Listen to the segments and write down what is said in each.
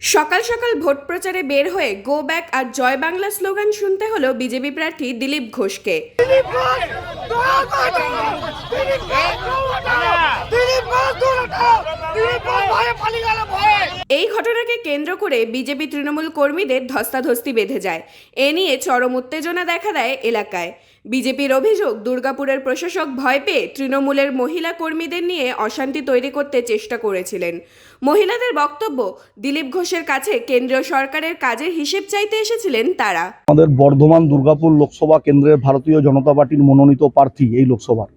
সকাল সকাল ভোট প্রচারে বের হয়ে গো ব্যাক আর জয় বাংলা স্লোগান শুনতে হলো বিজেপি প্রার্থী দিলীপ ঘোষকে। দিলীপ ঘোষ দয়া করে দাও। দিলীপ ঘোষ দৌড়াটা। দিলীপ ঘোষ দৌড়াটা। দিলীপ ঘোষ ভয়ে পালিয়ে গেল ভয়ে এই ঘটনাকে কেন্দ্র করে বিজেপি তৃণমূল কর্মীদের ধস্তাধস্তি বেঁধে যায়। এ নিয়ে চরম উত্তেজনা দেখা দেয় এলাকায়। বিজেপির অভিযোগ, দুর্গাপুরের প্রশাসক ভয় পেয়ে তৃণমূলের মহিলা কর্মীদের নিয়ে অশান্তি তৈরি করতে চেষ্টা করেছিলেন। মহিলাদের বক্তব্য, দিলীপ ঘোষের কাছে কেন্দ্রীয় সরকারের কাজের হিসেব চাইতে এসেছিলেন তারা। আমাদের বর্ধমান দুর্গাপুর লোকসভা কেন্দ্রের ভারতীয় জনতা পার্টির মনোনীত প্রার্থী এই লোকসভার।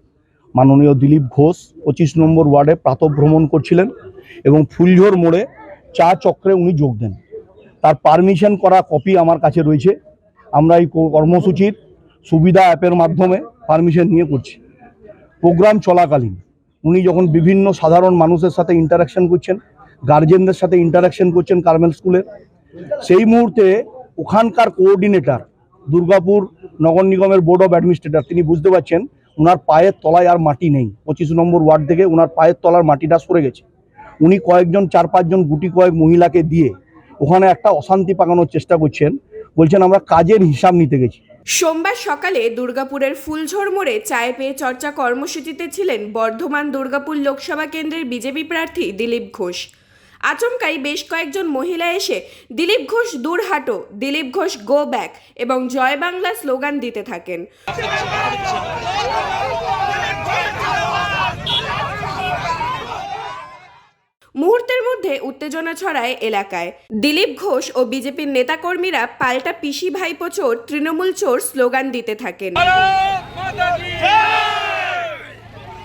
মাননীয় দিলীপ ঘোষ পঁচিশ নম্বর ওয়ার্ডে প্রাতভ্রমণ করছিলেন এবং ফুলঝোর মোড়ে চা চক্রে উনি যোগ দেন। তার পারমিশন করা কপি আমার কাছে রয়েছে। আমরা এই কর্মসূচির সুবিধা অ্যাপের মাধ্যমে পারমিশন নিয়ে করছি। প্রোগ্রাম চলাকালীন উনি যখন বিভিন্ন সাধারণ মানুষের সাথে ইন্টারাকশন করছেন গার্জেনদের সাথে ইন্টারাকশন করছেন কার্মেল স্কুলের সেই মুহূর্তে ওখানকার কোঅর্ডিনেটর দুর্গাপুর নগর নিগমের বোর্ড অফ অ্যাডমিনিস্ট্রেটর তিনি বুঝতে পারছেন ওনার পায়ের তলায় আর মাটি নেই। পঁচিশ নম্বর ওয়ার্ড থেকে ওনার পায়ের তলার মাটিটা সরে গেছে। উনি কয়েকজন, চার, পাঁচজন, গুটি কয়েক মহিলাকে দিয়ে ওখানে একটা অশান্তি পাকানোর চেষ্টা করছেন। বলছেন, আমরা কাজের হিসাব নিতে গেছি। সোমবার সকালে দুর্গাপুরের ফুলঝোর মোড়ে চায় পেয়ে চর্চা কর্মসূচিতে ছিলেন বর্ধমান দুর্গাপুর লোকসভা কেন্দ্রের বিজেপি প্রার্থী দিলীপ ঘোষ। আচমকাই বেশ কয়েকজন মহিলা এসে দিলীপ ঘোষ দূর হাটো, দিলীপ ঘোষ গো ব্যাক এবং জয় বাংলা স্লোগান দিতে থাকেন মুহূর্তের মধ্যে উত্তেজনা ছড়ায় এলাকায়। দিলীপ ঘোষ ও বিজেপির নেতাকর্মীরা পাল্টা পিসি ভাইপো চোর, তৃণমূল চোর স্লোগান দিতে থাকেন ভারত মাতা কি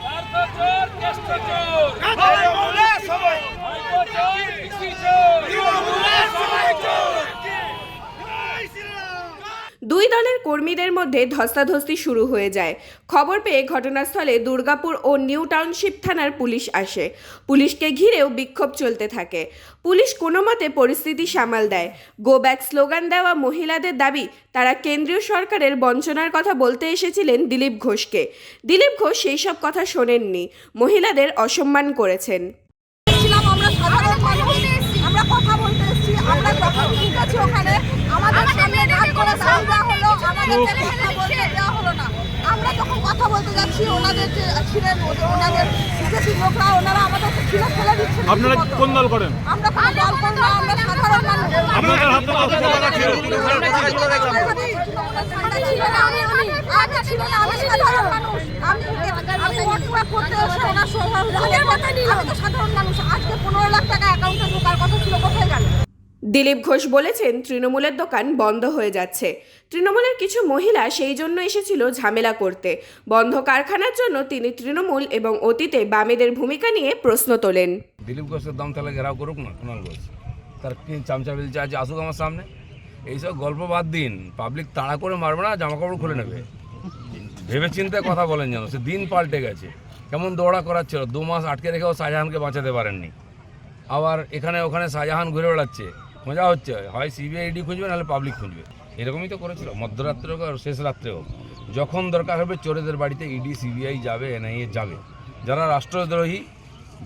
ভারত চোর কেষ্ট চোর ভাইপো চোর পিসি চোর দুই দলের কর্মীদের মধ্যে ধস্তাধস্তি শুরু হয়ে যায়। খবর পেয়ে ঘটনাস্থলে দুর্গাপুর ও নিউ টাউনশিপ থানার পুলিশ আসে। পুলিশকে ঘিরেও বিক্ষোভ চলতে থাকে। পুলিশ কোনো মতে পরিস্থিতি সামাল দেয়। গো ব্যাক স্লোগান দেওয়া মহিলাদের দাবি, তারা কেন্দ্রীয় সরকারের বঞ্চনার কথা বলতে এসেছিলেন দিলীপ ঘোষকে। দিলীপ ঘোষ সেই সব কথা শোনেননি। মহিলাদের অসম্মান করেছেন। আমরা সাধারণ মানুষ আমরা কথা বলতে এসেছি, আমরা যখন ঠিক আছে ওখানে আমাদের সামনে ঢাক করে সাউন্ড দেওয়া হলো আমাদের কথা বলতে দেওয়া হলো না কথা বলতে যাচ্ছি ওনাদের ওনাদের বিজেপি লোকরা ওনারা দিচ্ছেন আপনারা কোন দল করেন সাধারণ মানুষ আপনাদের সাধারণ মানুষ। আজকে পনেরো লাখ টাকা অ্যাকাউন্টে ঢোকার কথা ছিল, কোথায় গেল দিলীপ ঘোষ বলেছেন, তৃণমূলের দোকান বন্ধ হয়ে যাচ্ছে। তৃণমূলের কিছু মহিলা সেই জন্য এসেছিল ঝামেলা করতে। বন্ধ কারখানার জন্য তিনি তৃণমূল এবং অতীতে বামেদের ভূমিকা নিয়ে প্রশ্ন তোলেন। দিলীপ ঘোষের দম তাহলে ঘেরাও করুক না কুণাল ঘোষ। তার কি চামচা বিলচা আছে আসুক আমার সামনে। এইসব গল্প বাদ দিন পাবলিক তাড়া করে মারবে না জামা কাপড় খুলে নেবে। ভেবে চিন্তে কথা বলেন যেন, সে দিন পাল্টে গেছে। কেমন দৌড়া করাচ্ছিল, দু মাস আটকে রেখেও শাহজাহানকে বাঁচাতে পারেননি। আবার এখানে ওখানে শাহজাহান ঘুরে বেড়াচ্ছে। মজা হচ্ছে। হয় সিবিআই ইডি খুঁজবে, নাহলে পাবলিক খুঁজবে। এরকমই তো করেছিল। মধ্যরাত্রে হোক আর শেষ রাত্রে হোক। যখন দরকার হবে চোরেদের বাড়িতে ইডি সিবিআই যাবে এনআইএ যাবে। যারা রাষ্ট্রদ্রোহী,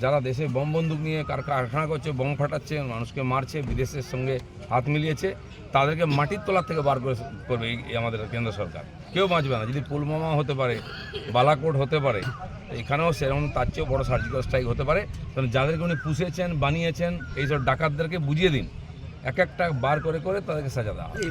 যারা দেশে বম বন্দুক নিয়ে কার- কারখানা করছে, বম ফাটাচ্ছে, মানুষকে মারছে, বিদেশের সঙ্গে হাত মিলিয়েছে, তাদেরকে মাটির তলার থেকে বার করে করবে এই আমাদের কেন্দ্র সরকার। কেউ বাঁচবে না। যদি পুলমামা হতে পারে, বালাকোট হতে পারে, এখানেও সেরকম তার চেয়েও বড় সার্জিক্যাল স্ট্রাইক হতে পারে। কারণ যাদেরকে উনি পুষেছেন, বানিয়েছেন, এইসব ডাকাতদেরকে বুঝিয়ে দিন। এক একটা বার করে করে তাদেরকে সাজা দেওয়া।